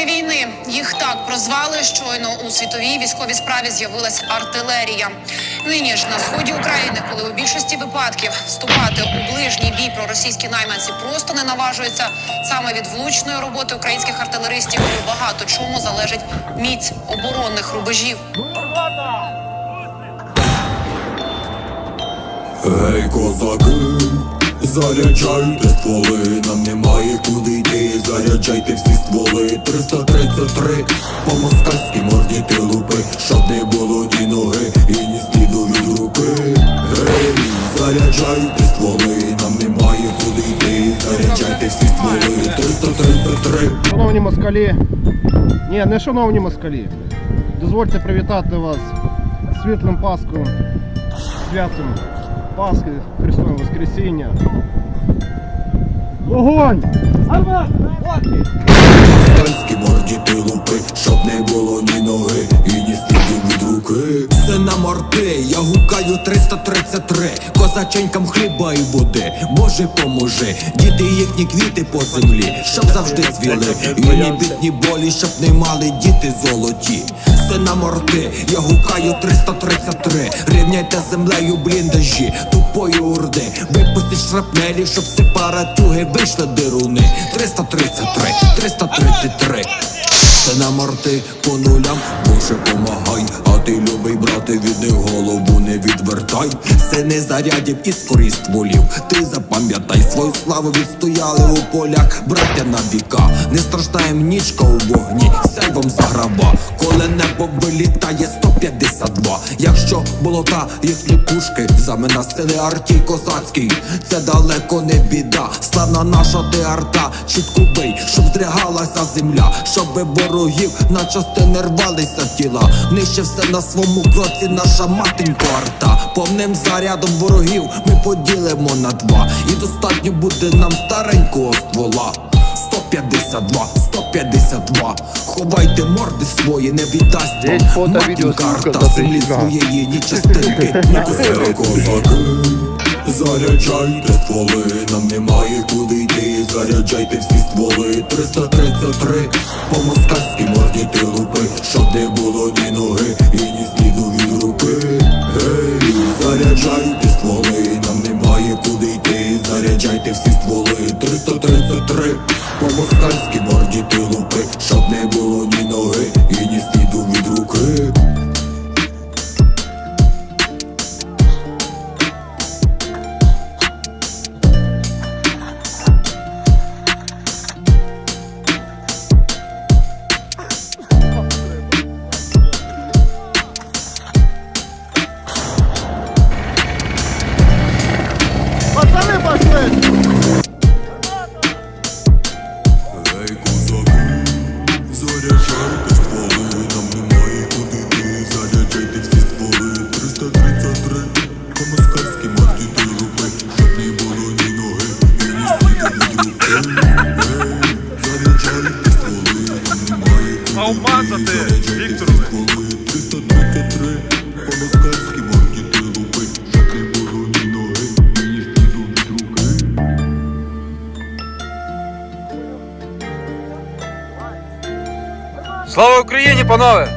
холодної війни. Їх так прозвали щойно у світовій військовій справі з'явилась артилерія. Нині ж на сході України, коли у більшості випадків вступати у ближній бій проросійські найманці просто не наважуються. Саме від влучної роботи українських артилеристів у багато чому залежить міць оборонних рубежів. Гей, козаки, заряджайте стволи, нам йти, заряджайте всі стволи 333 по москальській морді ти лупи, щоб не було ні ноги і ні сліду від руки. Гей, заряджайте стволи, нам немає куди йти, заряджайте всі стволи 333 Шановні москалі, ні, не шановні москалі. Дозвольте привітати вас світлим Пасхом, святом Пасхи, Христовим Воскресіння. Вогонь! Москальські морді ти лупи, щоб не було ні ноги і ні сліду від руки. Сина морти, я гукаю 333 Козаченькам хліба і води, Боже поможи, діти їхні квіти по землі, щоб завжди цвіли, і ні бід, болі, щоб не мали діти золоті. Сина морти, я гукаю 333 Рівняйте землею бліндажі, тупої урди, випустіть шрапнелі, щоб сепаратюги вийшли дируни. 333, 333 Сина морти по нулям, Боже помагай, а ти любий брате від них голову не відвертай. Сини зарядів і скорі стволів. Ти запам'ятай свою славу відстояли у полях, браття на віка. Не страждаєм нічка у вогні, сяйвом заграба. Коли небо вилітає 152. Якщо болота їхні пушки, замена сили арті козацький. Це далеко не біда. Славна наша ти арта, чітку бий, щоб здригалася земля, щоб ворогів на частини рвалися тіла. Нижче все на своєму кроці, наша матенько арта. Повним зарядом ворогів ми поділимо на два. І достатньо буде нам старенького ствола. 152, 152 Ховайте морди свої, не віддасть вам відео, матінка арта землі своєї, ні частинки, ні козаки, заряджайте стволи, нам немає куди йти, заряджайте всі стволи 333 по москальській морді ти лупи, щоб не було ні ноги і ні сліду від руки. Гей, заряджайте стволи, нам немає куди йти, заряджайте всі стволи 333 по москальській морді ти лупи, щоб не було заряджайте стволи, нам немає куди йти, заряджайте всі стволи 333 по москальській морді ти руки, щоб не було ні ноги. І ні сліду від руки. Заряджайте стволи, нам немає куди йти, заряджайте всі стволи 333 по москальській ти Слава Україні, панове!